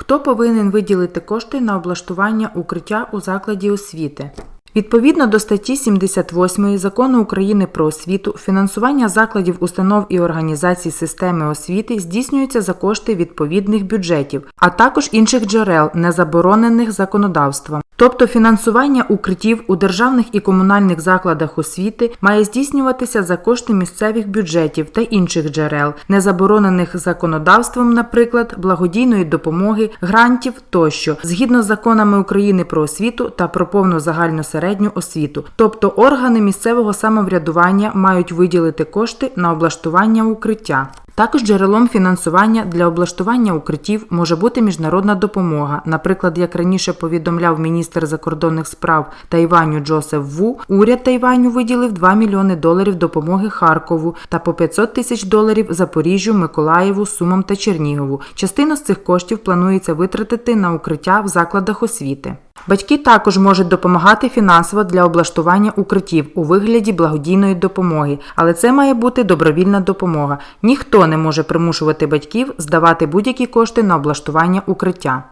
Хто повинен виділити кошти на облаштування укриття у закладі освіти? Відповідно до статті 78 Закону України про освіту, фінансування закладів, установ і організацій системи освіти здійснюється за кошти відповідних бюджетів, а також інших джерел, не заборонених законодавством. Тобто фінансування укриттів у державних і комунальних закладах освіти має здійснюватися за кошти місцевих бюджетів та інших джерел, не заборонених законодавством, наприклад, благодійної допомоги, грантів тощо, згідно з законами України про освіту та про повну загальну середню освіту. Тобто органи місцевого самоврядування мають виділити кошти на облаштування укриття. Також джерелом фінансування для облаштування укриттів може бути міжнародна допомога. Наприклад, як раніше повідомляв міністр закордонних справ Тайваню Джосеф Ву, уряд Тайваню виділив 2 мільйони доларів допомоги Харкову та по 500 тисяч доларів Запоріжжю, Миколаєву, Сумам та Чернігову. Частину з цих коштів планується витратити на укриття в закладах освіти. Батьки також можуть допомагати фінансово для облаштування укриттів у вигляді благодійної допомоги, але це має бути добровільна допомога. Ніхто не може примушувати батьків здавати будь-які кошти на облаштування укриття.